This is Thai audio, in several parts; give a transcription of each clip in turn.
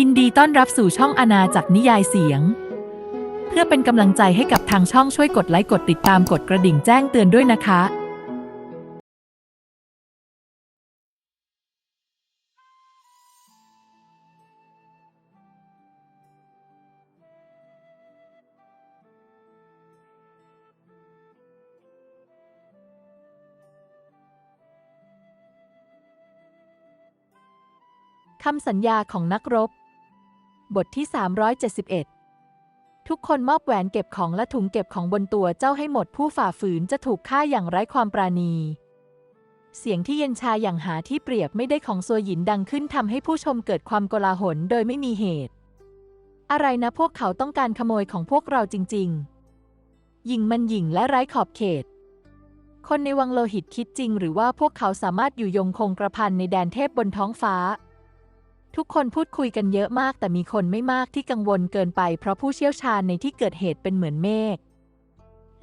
ยินดีต้อนรับสู่ช่องอาณาจักรนิยายเสียง เพื่อเป็นกำลังใจให้กับทางช่องช่วยกดไลค์กดติดตามกดกระดิ่งแจ้งเตือนด้วยนะคะ คำสัญญาของนักรบ บทที่ 371 ทุกคนมอบแหวนเก็บของและถุงเก็บของบนตัวเจ้าให้หมดผู้ฝ่าฝืนจะถูกฆ่าอย่างไร้ความปราณี เสียงที่เย็นชาอย่างหาที่เปรียบไม่ได้ของซัวหยินดังขึ้นทำให้ผู้ชมเกิดความโกลาหลโดยไม่มีเหตุ อะไรนะพวกเขาต้องการขโมยของพวกเราจริง ๆ ยิงมันหยิ่งและไร้ขอบเขต คนในวังโลหิตคิดจริง หรือว่าพวกเขาสามารถอยู่ยงคงกระพันในแดนเทพบนท้องฟ้า ทุกคนพูดคุยกันเยอะมาก แต่มีคนไม่มากที่กังวลเกินไป เพราะผู้เชี่ยวชาญในที่เกิดเหตุเป็นเหมือนเมฆ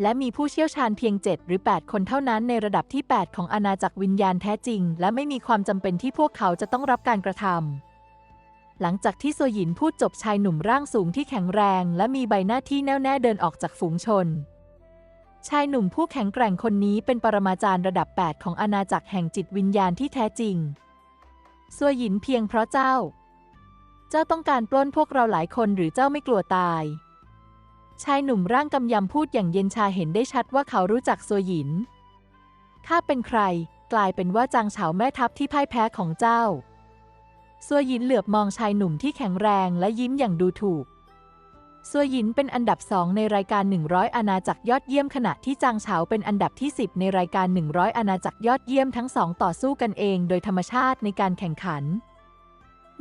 และมีผู้เชี่ยวชาญเพียง 7 หรือ 8 คนเท่านั้นในระดับที่ 8 ของอาณาจักรวิญญาณแท้จริง และไม่มีความจำเป็นที่พวกเขาจะต้องรับการกระทำหลังจากที่โซหยินพูดจบชายหนุ่มร่างสูงที่แข็งแรง และมีใบหน้าที่แน่วแน่เดินออกจากฝูงชน ชายหนุ่มผู้แข็งแกร่งคนนี้เป็นปรมาจารย์ระดับ 8 ของอาณาจักรแห่งจิตวิญญาณที่แท้จริง ซัวหยินเพียงเพราะเจ้า เจ้าต้องการปล้นพวกเราหลายคนหรือเจ้าไม่กลัวตาย ชายหนุ่มร่างกำยำพูดอย่างเย็นชาเห็นได้ชัดว่าเขารู้จักซัวหยิน ข้าเป็นใคร กลายเป็นว่าจางเฉาแม่ทัพที่พ่ายแพ้ของเจ้าซัวหยินเหลือบมองชายหนุ่มที่แข็งแรงและยิ้มอย่างดูถูก ซัวหยินเป็นอันดับสองในรายการ 100 อาณาจักรยอดเยี่ยมขณะที่จางเฉาเป็นอันดับที่ 10 ในรายการ 100 อาณาจักรยอดเยี่ยมทั้งสองต่อสู้กันเองโดยธรรมชาติในการแข่งขัน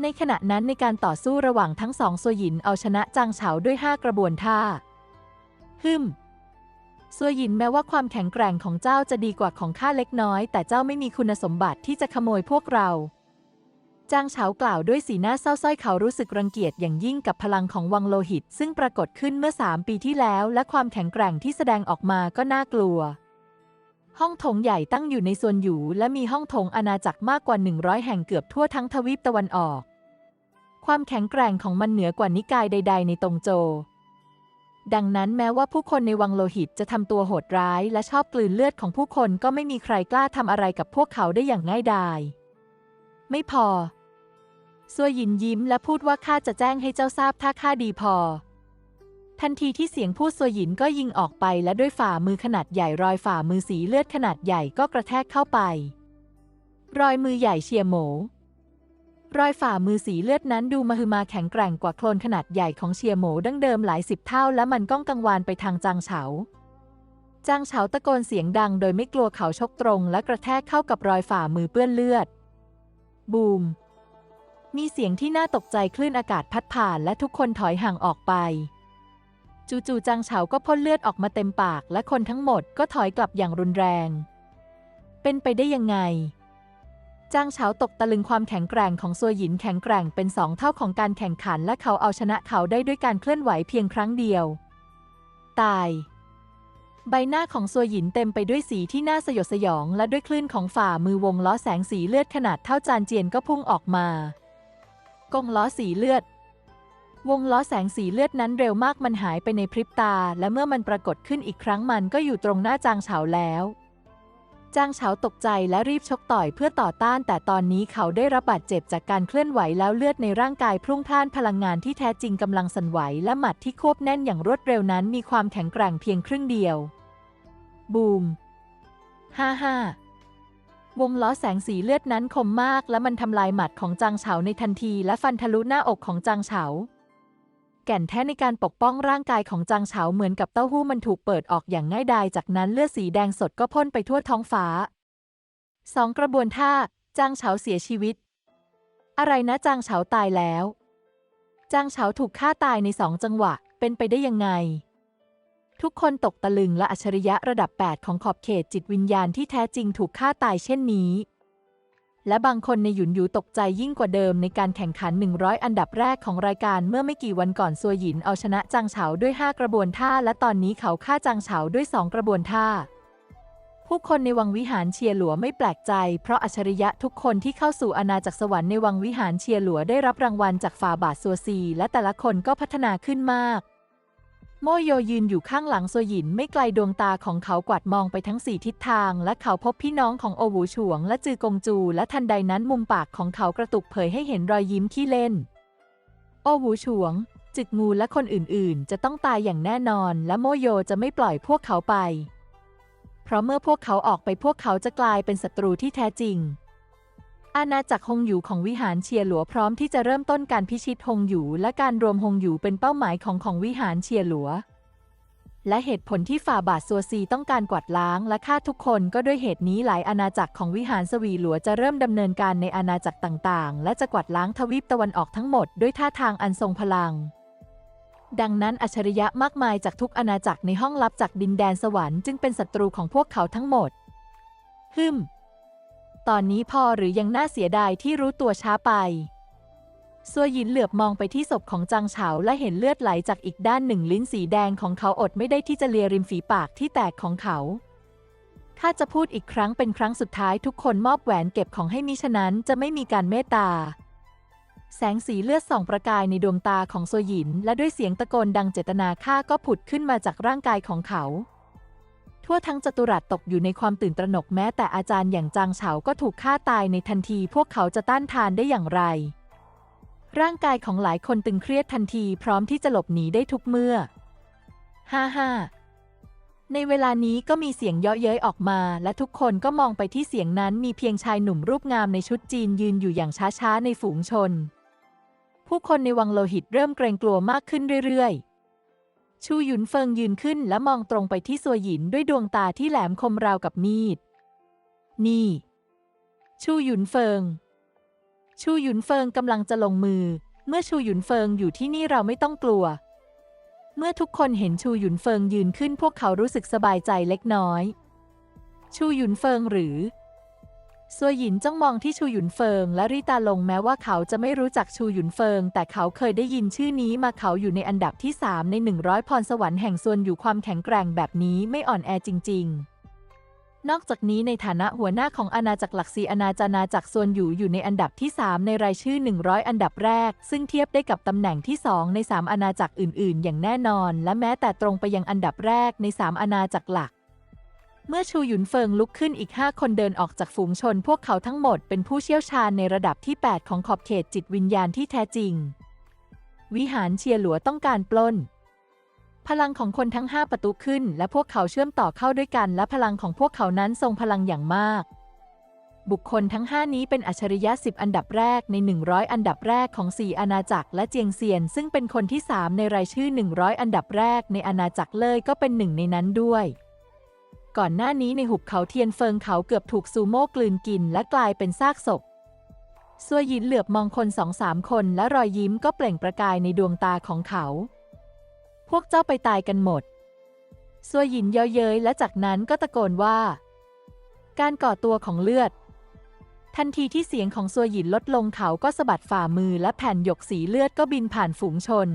ในขณะนั้นในการต่อสู้ระหว่างทั้งสองซัวหยินเอาชนะจางเฉาด้วย 5 กระบวนท่า ฮึมซัวหยินแม้ว่าความแข็งแกร่งของเจ้าจะดีกว่าของข้าเล็กน้อย แต่เจ้าไม่มีคุณสมบัติที่จะขโมยพวกเรา จางเฉากล่าวด้วยสีหน้าเศร้าส้อยเขารู้สึกรังเกียจอย่างยิ่งกับพลังของวังโลหิต ซึ่งปรากฏขึ้นเมื่อสามปีที่แล้ว และความแข็งแกร่งที่แสดงออกมาก็น่ากลัว ห้องโถงใหญ่ตั้งอยู่ในส่วนหยูและมีห้องโถงอาณาจักรมากกว่า 100 แห่งเกือบทั่วทั้งทวีปตะวันออก ความแข็งแกร่งของมันเหนือกว่านิกายใด ๆ ในตงโจ ดังนั้นแม้ว่าผู้คนในวังโลหิตจะทำตัวโหดร้าย และชอบกลืนเลือดของผู้คนก็ไม่มีใครกล้าทำอะไรกับพวกเขาได้อย่างง่ายดาย ไม่พอ ซัวหยินยิ้มและพูดว่าข้าจะแจ้งให้เจ้าทราบถ้าข้าดีพอ ทันทีที่เสียงพูดซัวหยินก็ยิงออกไปและด้วยฝ่ามือขนาดใหญ่รอยฝ่ามือสีเลือดขนาดใหญ่ก็กระแทกเข้าไป รอยมือใหญ่เชียโหมรอยฝ่ามือสีเลือดนั้นดูมหึมาแข็งแกร่งกว่าโคลนขนาดใหญ่ของเชียโหมดั้งเดิมหลายสิบเท่าและมันก้องกังวานไปทางจางเฉา จางเฉาตะโกนเสียงดังโดยไม่กลัวเขาชกตรงและกระแทกเข้ากับรอยฝ่ามือเปื้อนเลือด บูม มีเสียงที่น่าตกใจคลื่นอากาศพัดผ่านและทุกคนถอยห่างออกไป จู่ๆจางเฉาก็พ่นเลือดออกมาเต็มปาก และคนทั้งหมดก็ถอยกลับอย่างรุนแรง เป็นไปได้ยังไง จางเฉาตกตะลึงความแข็งแกร่งของซัวหยินแข็งแกร่งเป็นสองเท่าของการแข่งขัน และเขาเอาชนะเขาได้ด้วยการเคลื่อนไหวเพียงครั้งเดียว ตาย ใบหน้าของซัวหยินเต็มไปด้วยสีที่น่าสยดสยอง และด้วยคลื่นของฝ่ามือวงล้อแสงสีเลือดขนาดเท่าจานเจียนก็พุ่งออกมากงล้อสีเลือด วงล้อแสงสีเลือดนั้นเร็วมากมันหายไปในพริบตา และเมื่อมันปรากฏขึ้นอีกครั้งมันก็อยู่ตรงหน้าจางเฉาแล้ว จางเฉาตกใจและรีบชกต่อยเพื่อต่อต้าน แต่ตอนนี้เขาได้รับบาดเจ็บจากการเคลื่อนไหวแล้วเลือดในร่างกายพรุ่งพล่านพลังงานที่แท้จริงกำลังสั่นไหวและหมัดที่ควบแน่นอย่างรวดเร็วนั้นมีความแข็งแกร่งเพียงครึ่งเดียว บูมฮ่าฮ่าวงล้อแสงสีเลือดนั้นคมมากและมันทำลายหมัดของจางเฉาในทันทีและฟันทะลุหน้าอกของจางเฉา แก่นแท้ในการปกป้องร่างกายของจางเฉาเหมือนกับเต้าหู้มันถูกเปิดออกอย่างง่ายดาย จากนั้นเลือดสีแดงสดก็พ่นไปทั่วท้องฟ้าสองกระบวนท่า จางเฉาเสียชีวิต อะไรนะจางเฉาตายแล้ว จางเฉาถูกฆ่าตายในสองจังหวะ เป็นไปได้ยังไง ทุกคนตกตะลึงและอัจฉริยะระดับ 8 ของขอบเขตจิตวิญญาณที่แท้จริงถูกฆ่าตายเช่นนี้ และบางคนในหยุนหยูตกใจยิ่งกว่าเดิมในการแข่งขัน 100 อันดับแรกของรายการเมื่อไม่กี่วันก่อนซัวหยินเอาชนะจางเฉาด้วย 5 กระบวนท่า และตอนนี้เขาฆ่าจางเฉาด้วย 2 กระบวนท่า ผู้คนในวังวิหารเชียร์หลัวไม่แปลกใจ เพราะอัจฉริยะทุกคนที่เข้าสู่อาณาจักรสวรรค์ในวังวิหารเชียร์หลัวได้รับรางวัลจากฝ่าบาทซัวซี และแต่ละคนก็พัฒนาขึ้นมาก โมโยยืนอยู่ข้างหลังโซหยินไม่ไกลดวงตาของเขากวาดมองไปทั้งสี่ทิศทาง และเขาพบพี่น้องของโอหูฉวง และจือกงจู และทันใดนั้นมุมปากของเขากระตุกเผยให้เห็นรอยยิ้มขี้เล่น โอหูฉวง จึกงูและคนอื่นๆ จะต้องตายอย่างแน่นอน และโมโยจะไม่ปล่อยพวกเขาไป เพราะเมื่อพวกเขาออกไปพวกเขาจะกลายเป็นศัตรูที่แท้จริง อาณาจักรฮงหยูของวิหารเชียร์หลัวพร้อมที่จะเริ่มต้นการพิชิตฮงหยูและการรวมฮงหยูเป็นเป้าหมายของของวิหารเชียร์หลัว และเหตุผลที่ฝ่าบาทซัวซีต้องการกวาดล้างและฆ่าทุกคนก็ด้วยเหตุนี้หลายอาณาจักรของวิหารสวีหลัวจะเริ่มดำเนินการในอาณาจักรต่างๆ และจะกวาดล้างทวีปตะวันออกทั้งหมดด้วยท่าทางอันทรงพลังดังนั้นอัจฉริยะมากมายจากทุกอาณาจักรในห้องลับจากดินแดนสวรรค์จึงเป็นศัตรูของพวกเขาทั้งหมด ฮึม ตอนนี้พอหรือยังน่าเสียดายที่รู้ตัวช้าไปซัวหยินเหลือบมองไปที่ศพของจางเฉาและเห็นเลือดไหลจากอีกด้านหนึ่งลิ้นสีแดงของเขาอดไม่ได้ที่จะเลียริมฝีปากที่แตกของเขา ถ้าจะพูดอีกครั้งเป็นครั้งสุดท้ายทุกคนมอบแหวนเก็บของให้มิฉะนั้นจะไม่มีการเมตตา แสงสีเลือดส่องประกายในดวงตาของโซหยิน และด้วยเสียงตะโกนดังเจตนาฆ่าก็ผุดขึ้นมาจากร่างกายของเขา ทั่วทั้งจัตุรัสตกอยู่ในความตื่นตระหนกแม้แต่อาจารย์อย่างจางเฉาก็ถูกฆ่าตายในทันที พวกเขาจะต้านทานได้อย่างไร ร่างกายของหลายคนตึงเครียดทันทีพร้อมที่จะหลบหนีได้ทุกเมื่อฮ่าฮ่าในเวลานี้ก็มีเสียงเยาะเย้ยออกมา และทุกคนก็มองไปที่เสียงนั้นมีเพียงชายหนุ่มรูปงามในชุดจีนยืนอยู่อย่างช้าๆในฝูงชน ผู้คนในวังโลหิตเริ่มเกรงกลัวมากขึ้นเรื่อยๆ ชูหยุนเฟิงยืนขึ้นและมองตรงไปที่ซัวหยินด้วยดวงตาที่แหลมคมราวกับมีด นี่ ชูหยุนเฟิง ชูหยุนเฟิงกำลังจะลงมือ เมื่อชูหยุนเฟิงอยู่ที่นี่เราไม่ต้องกลัว เมื่อทุกคนเห็นชูหยุนเฟิงยืนขึ้นพวกเขารู้สึกสบายใจเล็กน้อย ชูหยุนเฟิงหรือ ซัวหยินจ้องมองที่ชูหยุนเฟิงและรีตาลงแม้ว่าเขาจะไม่รู้จักชูหยุนเฟิง แต่เขาเคยได้ยินชื่อนี้มาเขาอยู่ในอันดับที่ 3 ใน 100 พรสวรรค์แห่งส่วนอยู่ความแข็งแกร่งแบบนี้ไม่อ่อนแอจริง ๆนอกจากนี้ในฐานะหัวหน้าของอาณาจักรหลักสีอาณาจานาจักรส่วนอยู่อยู่ในอันดับที่ 3 ในรายชื่อ 100 อันดับแรก ซึ่งเทียบได้กับตำแหน่งที่ 2 ใน 3 อาณาจักรอื่น ๆ อย่างแน่นอน และแม้แต่ตรงไปยังอันดับแรกใน 3 อาณาจักรหลัก เมื่อชูหยุนเฟิงลุกขึ้นอีก 5 คนเดินออกจากฝูงชน พวกเขาทั้งหมดเป็นผู้เชี่ยวชาญในระดับที่ 8 ของขอบเขตจิตวิญญาณที่แท้จริง วิหารเชียหลัวต้องการปล้น พลังของคนทั้ง 5 ประตูขึ้น และพวกเขาเชื่อมต่อเข้าด้วยกัน และพลังของพวกเขานั้นทรงพลังอย่างมาก บุคคลทั้ง 5 นี้เป็นอัจฉริยะ 10 อันดับแรกใน 100 อันดับแรกของ 4 อาณาจักรและเจียงเซียน ซึ่งเป็นคนที่ 3 ในรายชื่อ 100 อันดับแรกในอาณาจักรเลยก็เป็นหนึ่งในนั้นด้วย ก่อนหน้านี้ในหุบเขาเทียนเฟิงเขาเกือบถูกซูโม่กลืนกินและกลายเป็นซากศพซัวยินเหลือบมองคนสองสามคนและรอยยิ้มก็เปล่งประกายในดวงตาของเขา พวกเจ้าไปตายกันหมดซัวยินเย้ยเย้ยและจากนั้นก็ตะโกนว่า การก่อตัวของเลือด ทันทีที่เสียงของซัวยินลดลงเขาก็สะบัดฝ่ามือและแผ่นหยกสีเลือดก็บินผ่านฝูงชน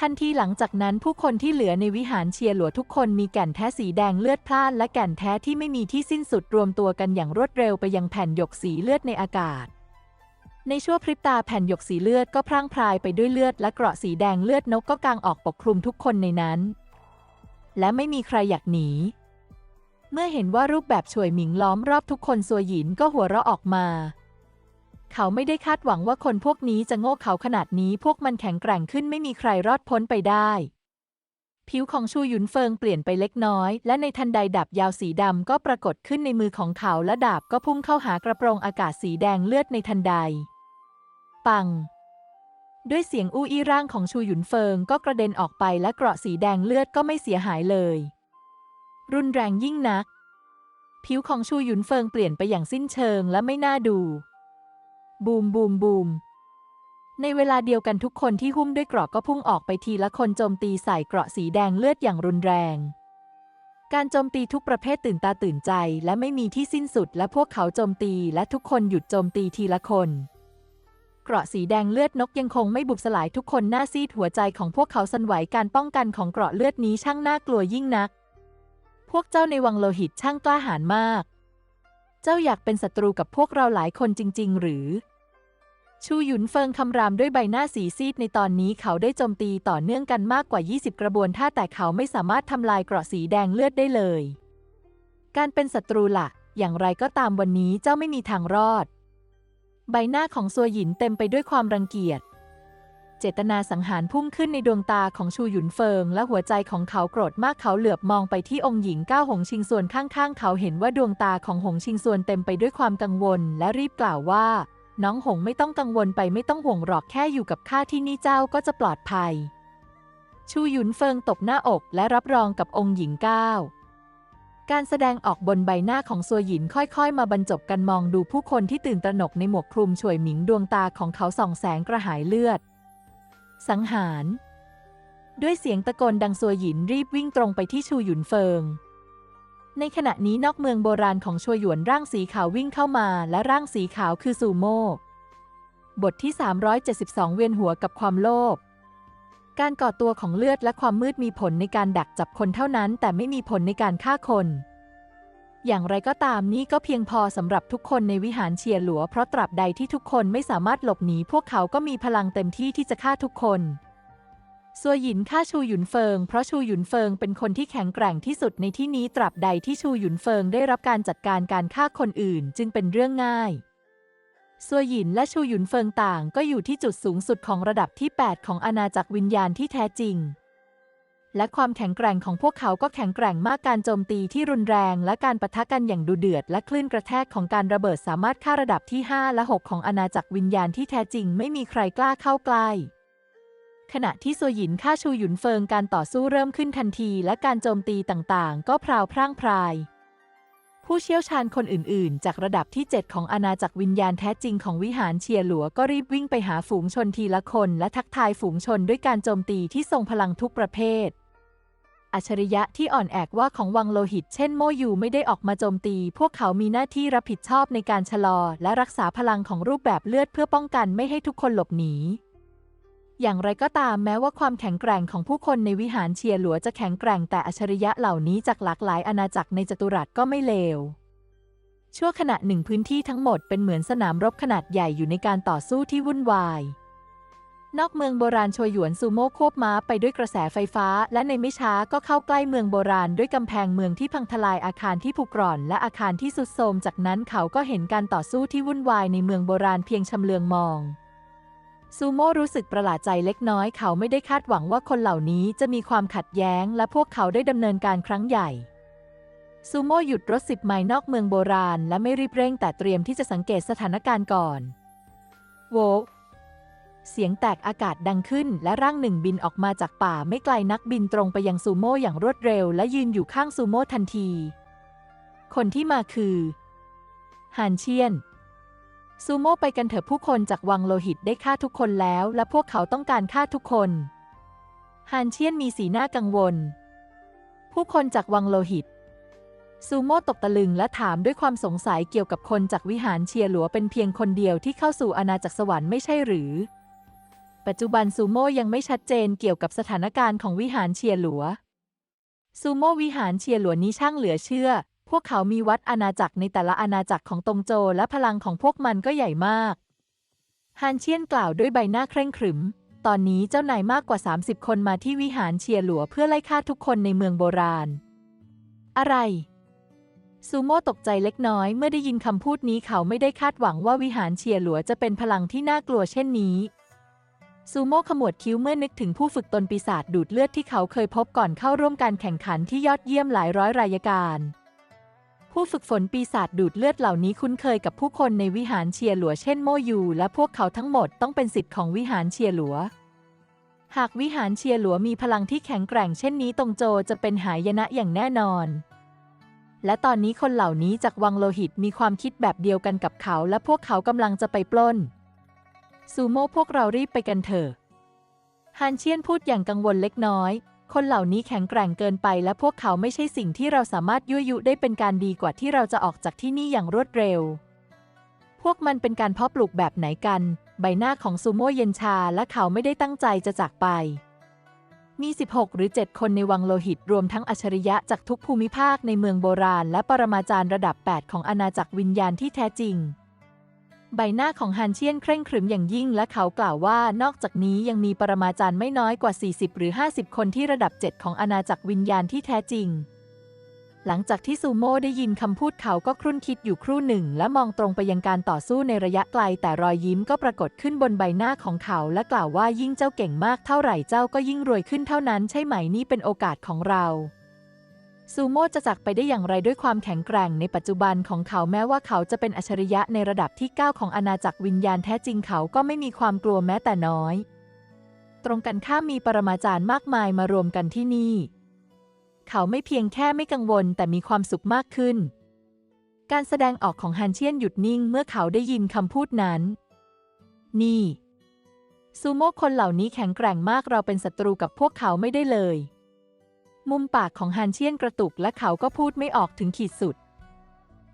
ทันทีหลังจากนั้นผู้คนที่เหลือในวิหารเชียร์หลัวทุกคนมีแก่นแท้สีแดงเลือดพล่านและแก่นแท้ที่ไม่มีที่สิ้นสุดรวมตัวกันอย่างรวดเร็วไปยังแผ่นหยกสีเลือดในอากาศ ในชั่วพริบตาแผ่นหยกสีเลือดก็พร่างพรายไปด้วยเลือดและเกราะสีแดงเลือดนกก็กางออกปกคลุมทุกคนในนั้น และไม่มีใครอยากหนี เมื่อเห็นว่ารูปแบบช่วยหมิงล้อมรอบทุกคนซัวหยินก็หัวเราะออกมา เขาไม่ได้คาดหวังว่าคนพวกนี้จะโง่เขาขนาดนี้พวกมันแข็งแกร่งขึ้นไม่มีใครรอดพ้นไปได้ ผิวของชูหยุนเฟิงเปลี่ยนไปเล็กน้อย และในทันใดดาบยาวสีดำก็ปรากฏขึ้นในมือของเขาและดาบก็พุ่งเข้าหากระโปรงอากาศสีแดงเลือดในทันใด ปัง ด้วยเสียงอู้อี้ร่างของชูหยุนเฟิงก็กระเด็นออกไปและเกราะสีแดงเลือดก็ไม่เสียหายเลย รุนแรงยิ่งนัก ผิวของชูหยุนเฟิงเปลี่ยนไปอย่างสิ้นเชิงและไม่น่าดู บูมบูมบูมในเวลาเดียวกันทุกคนที่หุ้มด้วยเกราะก็พุ่งออกไปทีละคนโจมตีใส่เกราะสีแดงเลือดอย่างรุนแรง การโจมตีทุกประเภทตื่นตาตื่นใจและไม่มีที่สิ้นสุดและพวกเขาโจมตีและทุกคนหยุดโจมตีทีละคน เกราะสีแดงเลือดนกยังคงไม่บุบสลายทุกคนหน้าซีดหัวใจของพวกเขาสั่นไหวการป้องกันของเกราะเลือดนี้ช่างน่ากลัวยิ่งนัก พวกเจ้าในวังโลหิตช่างกล้าหาญมาก เจ้าอยากเป็นศัตรูกับพวกเราหลายคนจริง ๆ หรือ ชูหยุนเฟิงคำรามด้วยใบหน้าสีซีดในตอนนี้เขาได้โจมตีต่อเนื่องกันมากกว่า 20 กระบวนท่าแต่เขาไม่สามารถทำลายเกราะสีแดงเลือดได้เลย การเป็นศัตรูละ่ะ อย่างไรก็ตามวันนี้เจ้าไม่มีทางรอด ใบหน้าของซัวหยินเต็มไปด้วยความรังเกียจ เจตนาสังหารพุ่งขึ้นในดวงตาของชูหยุนเฟิง และหัวใจของเขาโกรธมากเขาเหลือบมองไปที่องค์หญิงก้าวหงชิงส่วนข้างๆ เขาเห็นว่าดวงตาของหงชิงส่วนเต็มไปด้วยความกังวล และรีบกล่าวว่า น้องหงไม่ต้องกังวลไปไม่ต้องห่วงหรอกแค่อยู่กับข้าที่นี่เจ้าก็จะปลอดภัย ชูหยุนเฟิงตบหน้าอกและรับรองกับองค์หญิงก้าวการแสดงออกบนใบหน้าของซัวหยินค่อยๆ มาบรรจบกันมองดูผู้คนที่ตื่นตระหนกในหมวกคลุมช่วยหมิงดวงตาของเขาส่องแสงกระหายเลือด สังหาร ด้วยเสียงตะโกนดังซัวหยินรีบวิ่งตรงไปที่ชูหยุนเฟิง ในขณะนี้นอกเมืองโบราณของชัวหยวนร่างสีขาววิ่งเข้ามาและร่างสีขาวคือซูโม่บทที่ 372 เวียนหัวกับความโลภการก่อตัวของเลือดและความมืดมีผลในการดักจับคนเท่านั้น แต่ไม่มีผลในการฆ่าคน อย่างไรก็ตามนี่ก็เพียงพอสำหรับทุกคนในวิหารเชียร์หลัว เพราะตราบใดที่ทุกคนไม่สามารถหลบหนีพวกเขาก็มีพลังเต็มที่ที่จะฆ่าทุกคนซัวหยินฆ่าชูหยุนเฟิง เพราะชูหยุนเฟิงเป็นคนที่แข็งแกร่งที่สุดในที่นี้ตราบใดที่ชูหยุนเฟิงได้รับการจัดการการฆ่าคนอื่นจึงเป็นเรื่องง่ายซัวหยินและชูหยุนเฟิงต่างก็อยู่ที่จุดสูงสุดของระดับที่ 8 ของอาณาจักรวิญญาณที่แท้จริง และความแข็งแกร่งของพวกเขาก็แข็งแกร่งมากการโจมตีที่รุนแรง และการปะทะกันอย่างดุเดือด และคลื่นกระแทกของการระเบิดสามารถฆ่าระดับที่ 5 และ 6 ของอาณาจักรวิญญาณที่แท้จริงไม่มีใครกล้าเข้าใกล้ขณะที่โซหยินฆ่าชูหยุนเฟิงการต่อสู้เริ่มขึ้นทันที และการโจมตีต่างๆ ก็พราวพร่างพราย ผู้เชี่ยวชาญคนอื่นๆ จากระดับที่ 7 ของอาณาจักรวิญญาณแท้จริงของวิหารเชียร์หลัวก็รีบวิ่งไปหาฝูงชนทีละคน และทักทายฝูงชนด้วยการโจมตีที่ทรงพลังทุกประเภท อัจฉริยะที่อ่อนแอกว่าของวังโลหิต เช่นโมยูไม่ได้ออกมาโจมตี พวกเขามีหน้าที่รับผิดชอบในการชะลอ และรักษาพลังของรูปแบบเลือดเพื่อป้องกันไม่ให้ทุกคนหลบหนีอย่างไรก็ตามแม้ว่าความแข็งแกร่งของผู้คนในวิหารเชียร์หลัวจะแข็งแกร่งแต่อัจฉริยะเหล่านี้จากหลากหลายอาณาจักรในจัตุรัสก็ไม่เลว ชั่วขณะหนึ่งพื้นที่ทั้งหมดเป็นเหมือนสนามรบขนาดใหญ่อยู่ในการต่อสู้ที่วุ่นวาย นอกเมืองโบราณโชยหยวนซูโม่ควบม้าไปด้วยกระแสไฟฟ้า และในไม่ช้าก็เข้าใกล้เมืองโบราณด้วยกำแพงเมืองที่พังทลายอาคารที่ผุกร่อน และอาคารที่สุดโทรมจากนั้นเขาก็เห็นการต่อสู้ที่วุ่นวายในเมืองโบราณเพียงชำเลืองมองซูโม่รู้สึกประหลาดใจเล็กน้อยเขาไม่ได้คาดหวังว่าคนเหล่านี้จะมีความขัดแย้ง และพวกเขาได้ดำเนินการครั้งใหญ่ซูโม่หยุดรถสิบไมล์นอกเมืองโบราณ และไม่รีบเร่งแต่เตรียมที่จะสังเกตสถานการณ์ก่อนโว เสียงแตกอากาศดังขึ้นและร่างหนึ่งบินออกมาจากป่าไม่ไกลนักบินตรงไปยังซูโม่อย่างรวดเร็วและยืนอยู่ข้างซูโม่ทันที คนที่มาคือฮานเชียน ซูโม่ไปกันเถอะผู้คนจากวังโลหิตได้ฆ่าทุกคนแล้ว และพวกเขาต้องการฆ่าทุกคนฮานเชียนมีสีหน้ากังวล ผู้คนจากวังโลหิต ซูโม่ตกตะลึงและถามด้วยความสงสัยเกี่ยวกับคนจากวิหารเชียร์หลัวเป็นเพียงคนเดียวที่เข้าสู่อาณาจักรสวรรค์ไม่ใช่หรือ ปัจจุบันซูโม่ยังไม่ชัดเจนเกี่ยวกับสถานการณ์ของวิหารเชียหลัว ซูโม่วิหารเชียหลัวนี้ช่างเหลือเชื่อ พวกเขามีวัดอาณาจักรในแต่ละอาณาจักรของตงโจและพลังของพวกมันก็ใหญ่มากฮานเชียนกล่าวด้วยใบหน้าเคร่งขรึม ตอนนี้เจ้านายมากกว่า 30 คนมาที่วิหารเชียหลัวเพื่อไล่ฆ่าทุกคนในเมืองโบราณ อะไรซูโม่ตกใจเล็กน้อยเมื่อได้ยินคำพูดนี้เขาไม่ได้คาดหวังว่าวิหารเชียหลัวจะเป็นพลังที่น่ากลัวเช่นนี้ ซูโม่ขมวดคิ้วเมื่อนึกถึงผู้ฝึกตนปีศาจดูดเลือดที่เขาเคยพบก่อนเข้าร่วมการแข่งขันที่ยอดเยี่ยมหลายร้อยรายการ ผู้ฝึกฝนปีศาจดูดเลือดเหล่านี้คุ้นเคยกับผู้คนในวิหารเชียร์หลัวเช่นโมยูและพวกเขาทั้งหมดต้องเป็นสิทธิ์ของวิหารเชียร์หลัว หากวิหารเชียร์หลัวมีพลังที่แข็งแกร่งเช่นนี้ตรงโจจะเป็นหายนะอย่างแน่นอน และตอนนี้คนเหล่านี้จากวังโลหิตมีความคิดแบบเดียวกันกับเขา และพวกเขากำลังจะไปปล้น ซูโม่พวกเรารีบไปกันเถอะฮันเชียนพูดอย่างกังวลเล็กน้อย คนเหล่านี้แข็งแกร่งเกินไปและพวกเขาไม่ใช่สิ่งที่เราสามารถยั่วยุได้เป็นการดีกว่าที่เราจะออกจากที่นี่อย่างรวดเร็ว พวกมันเป็นการเพาะปลูกแบบไหนกัน ใบหน้าของซูโม่เย็นชาและเขาไม่ได้ตั้งใจจะจากไป มี 16 หรือ 7 คนในวังโลหิตรวมทั้งอัจฉริยะจากทุกภูมิภาคในเมืองโบราณ และปรมาจารย์ระดับ 8 ของอาณาจักรวิญญาณที่แท้จริง ใบหน้าของฮันเชียนเคร่งขรึมอย่างยิ่งและเขากล่าวว่านอกจากนี้ยังมีปรมาจารย์ไม่น้อยกว่า 40 หรือ 50 คนที่ระดับ 7 ของอาณาจักรวิญญาณที่แท้จริง หลังจากที่ซูโม่ได้ยินคำพูดเขาก็ครุ่นคิดอยู่ครู่หนึ่ง และมองตรงไปยังการต่อสู้ในระยะไกล แต่รอยยิ้มก็ปรากฏขึ้นบนใบหน้าของเขา และกล่าวว่ายิ่งเจ้าเก่งมากเท่าไหร่เจ้าก็ยิ่งรวยขึ้นเท่านั้นใช่ไหมนี่เป็นโอกาสของเรา ซูโม่จะจากไปได้อย่างไรด้วยความแข็งแกร่งในปัจจุบันของเขาแม้ว่าเขาจะเป็นอัจฉริยะในระดับที่ 9 ของอาณาจักรวิญญาณแท้จริงเขาก็ไม่มีความกลัวแม้แต่น้อย ตรงกันข้ามมีปรมาจารย์มากมายมารวมกันที่นี่ เขาไม่เพียงแค่ไม่กังวลแต่มีความสุขมากขึ้น การแสดงออกของฮันเชียนหยุดนิ่งเมื่อเขาได้ยินคำพูดนั้น นี่ซูโม่คนเหล่านี้แข็งแกร่งมากเราเป็นศัตรูกับพวกเขาไม่ได้เลย มุมปากของฮันเชียนกระตุกและเขาก็พูดไม่ออกถึงขีดสุด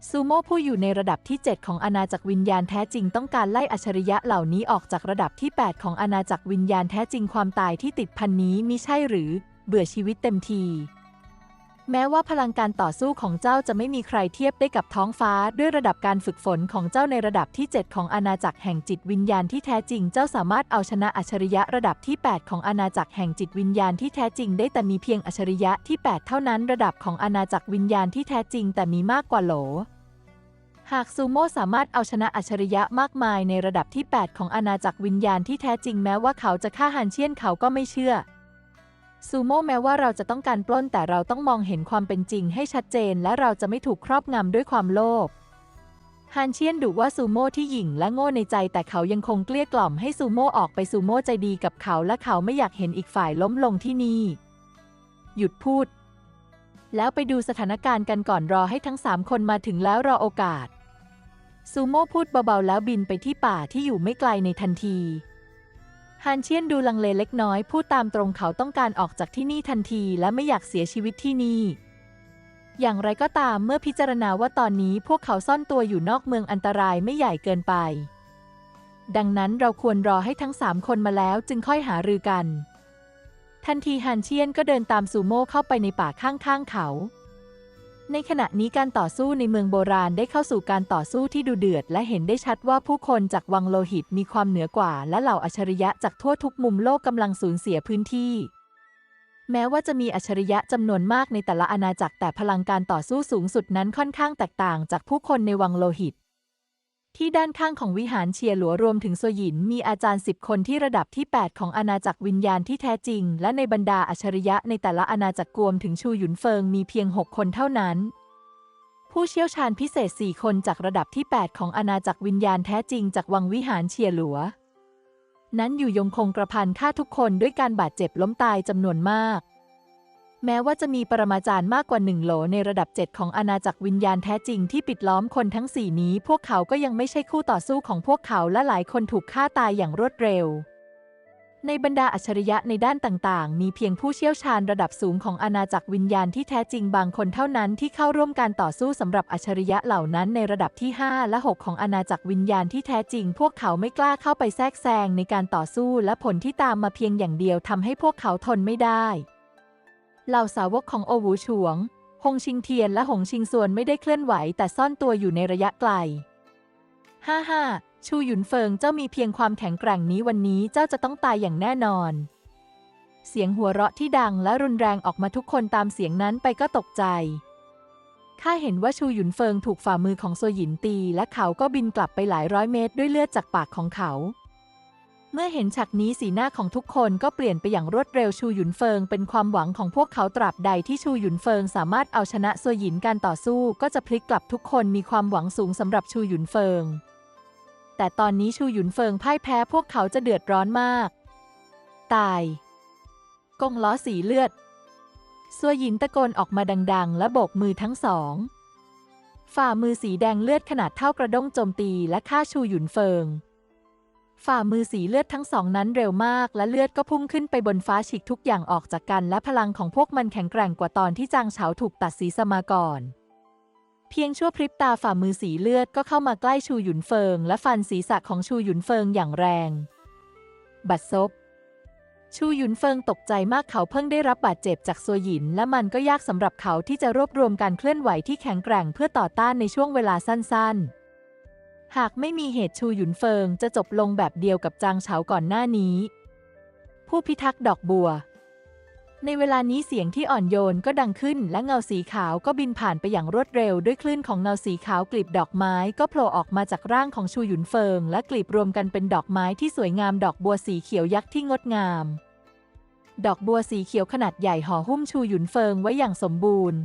ซูโม่ผู้อยู่ในระดับที่ 7 ของอาณาจักรวิญญาณแท้จริงต้องการไล่อัจฉริยะเหล่านี้ออกจากระดับที่ 8 ของอาณาจักรวิญญาณแท้จริงความตายที่ติดพันนี้มิใช่หรือ เบื่อชีวิตเต็มที แม้ว่าพลังการต่อสู้ของเจ้าจะไม่มีใครเทียบได้กับท้องฟ้า ด้วยระดับการฝึกฝนของเจ้าในระดับที่ 7 ของอาณาจักรแห่งจิตวิญญาณที่แท้จริง เจ้าสามารถเอาชนะอัจฉริยะระดับที่ 8 ของอาณาจักรแห่งจิตวิญญาณที่แท้จริงได้แต่มีเพียงอัจฉริยะที่ 8 เท่านั้น ระดับของอาณาจักรวิญญาณที่แท้จริง แต่มีมากกว่าโหลหากซูโม่สามารถเอาชนะอัจฉริยะมากมายในระดับที่ 8 ของอาณาจักรวิญญาณที่แท้จริงแม้ว่าเขาจะฆ่าฮันเชียนเขาก็ไม่เชื่อ ซูโม่แม้ว่าเราจะต้องการปล้นแต่เราต้องมองเห็นความเป็นจริงให้ชัดเจน และเราจะไม่ถูกครอบงำด้วยความโลภฮันเชียนดุว่าซูโม่ที่หยิ่งและโง่ในใจแต่เขายังคงเกลี้ยกล่อมให้ซูโม่ออกไปซูโม่ใจดีกับเขาและเขาไม่อยากเห็นอีกฝ่ายล้มลงที่นี่ หยุดพูด แล้วไปดูสถานการณ์กันก่อนรอให้ทั้งสามคนมาถึงแล้วรอโอกาสซูโม่พูดเบาๆแล้วบินไปที่ป่าที่อยู่ไม่ไกลในทันที ฮันเชียนดูลังเลเล็กน้อย พูดตามตรงเขาต้องการออกจากที่นี่ทันทีและไม่อยากเสียชีวิตที่นี่ อย่างไรก็ตามเมื่อพิจารณาว่าตอนนี้พวกเขาซ่อนตัวอยู่นอกเมืองอันตรายไม่ใหญ่เกินไป ดังนั้นเราควรรอให้ทั้งสามคนมาแล้วจึงค่อยหารือกัน ทันทีฮันเชียนก็เดินตามซูโม่เข้าไปในป่าข้างๆเขา ในขณะนี้การต่อสู้ในเมืองโบราณได้เข้าสู่การต่อสู้ที่ดูเดือด และเห็นได้ชัดว่าผู้คนจากวังโลหิตมีความเหนือกว่า และเหล่าอัจฉริยะจากทั่วทุกมุมโลกกำลังสูญเสียพื้นที่ แม้ว่าจะมีอัจฉริยะจำนวนมากในแต่ละอาณาจักรแต่พลังการต่อสู้สูงสุดนั้นค่อนข้างแตกต่างจากผู้คนในวังโลหิต ที่ด้านข้างของวิหารเชียร์หลัวรวมถึงโซหยิน มีอาจารย์สิบคนที่ระดับที่ 8 ของอาณาจักรวิญญาณที่แท้จริง และในบรรดาอัจฉริยะในแต่ละอาณาจักรกวมถึงชูหยุนเฟิงมีเพียง 6 คนเท่านั้น ผู้เชี่ยวชาญพิเศษ 4 คนจากระดับที่ 8 ของอาณาจักรวิญญาณแท้จริงจากวังวิหารเชียร์หลัว นั้นอยู่ยงคงกระพันฆ่าทุกคนด้วยการบาดเจ็บล้มตายจำนวนมาก แม้ว่าจะมีปรมาจารย์มากกว่าหนึ่งโหลในระดับ 7 ของอาณาจักรวิญญาณแท้จริงที่ปิดล้อมคนทั้ง4นี้ พวกเขาก็ยังไม่ใช่คู่ต่อสู้ของพวกเขาและหลายคนถูกฆ่าตายอย่างรวดเร็ว ในบรรดาอัจฉริยะในด้านต่างๆ มีเพียงผู้เชี่ยวชาญระดับสูงของอาณาจักรวิญญาณที่แท้จริงบางคนเท่านั้นที่เข้าร่วมการต่อสู้สำหรับอัจฉริยะเหล่านั้นในระดับที่ 5 และ 6 ของอาณาจักรวิญญาณที่แท้จริง พวกเขาไม่กล้าเข้าไปแทรกแซงในการต่อสู้และผลที่ตามมาเพียงอย่างเดียวทำให้พวกเขาทนไม่ได้ เหล่าสาวกของโอวูฉวงฮงชิงเทียนและหงชิงซวนไม่ได้เคลื่อนไหวแต่ซ่อนตัวอยู่ในระยะไกล ฮ่าฮ่าชูหยุนเฟิงเจ้ามีเพียงความแข็งแกร่งนี้วันนี้เจ้าจะต้องตายอย่างแน่นอน เสียงหัวเราะที่ดังและรุนแรงออกมาทุกคนตามเสียงนั้นไปก็ตกใจ ข้าเห็นว่าชูหยุนเฟิงถูกฝ่ามือของโซหยินตี และเขาก็บินกลับไปหลายร้อยเมตรด้วยเลือดจากปากของเขา เมื่อเห็นฉากนี้สีหน้าของทุกคนก็เปลี่ยนไปอย่างรวดเร็วชูหยุนเฟิงเป็นความหวังของพวกเขาตราบใดที่ชูหยุนเฟิงสามารถเอาชนะโซหยินการต่อสู้ก็จะพลิกกลับทุกคนมีความหวังสูงสำหรับชูหยุนเฟิง แต่ตอนนี้ชูหยุนเฟิงพ่ายแพ้พวกเขาจะเดือดร้อนมาก ตายกงล้อสีเลือดซัวหยินตะโกนออกมาดัง ๆ และโบกมือทั้งสอง ฝ่ามือสีแดงเลือดขนาดเท่ากระด้งโจมตีและฆ่าชูหยุนเฟิง ฝ่ามือสีเลือดทั้งสองนั้นเร็วมาก และเลือดก็พุ่งขึ้นไปบนฟ้าฉีกทุกอย่างออกจากกัน และพลังของพวกมันแข็งแกร่งกว่าตอนที่จางเฉาถูกตัดศีรษะมาก่อน เพียงชั่วพริบตาฝ่ามือสีเลือดก็เข้ามาใกล้ชูหยุนเฟิง และฟันศีรษะของชูหยุนเฟิงอย่างแรง บัดซบ ชูหยุนเฟิงตกใจมากเขาเพิ่งได้รับบาดเจ็บจากซัวหยิน และมันก็ยากสำหรับเขาที่จะรวบรวมการเคลื่อนไหวที่แข็งแกร่งเพื่อต่อต้านในช่วงเวลาสั้น ๆ หากไม่มีเหตุชูหยุนเฟิงจะจบลงแบบเดียวกับจางเฉาก่อนหน้านี้ ผู้พิทักษ์ดอกบัว ในเวลานี้เสียงที่อ่อนโยนก็ดังขึ้นและเงาสีขาวก็บินผ่านไปอย่างรวดเร็ว ด้วยคลื่นของเงาสีขาวกลีบดอกไม้ก็โผล่ออกมาจากร่างของชูหยุนเฟิง และกลีบรวมกันเป็นดอกไม้ที่สวยงามดอกบัวสีเขียวยักษ์ที่งดงาม ดอกบัวสีเขียวขนาดใหญ่ห่อหุ้มชูหยุนเฟิงไว้อย่างสมบูรณ์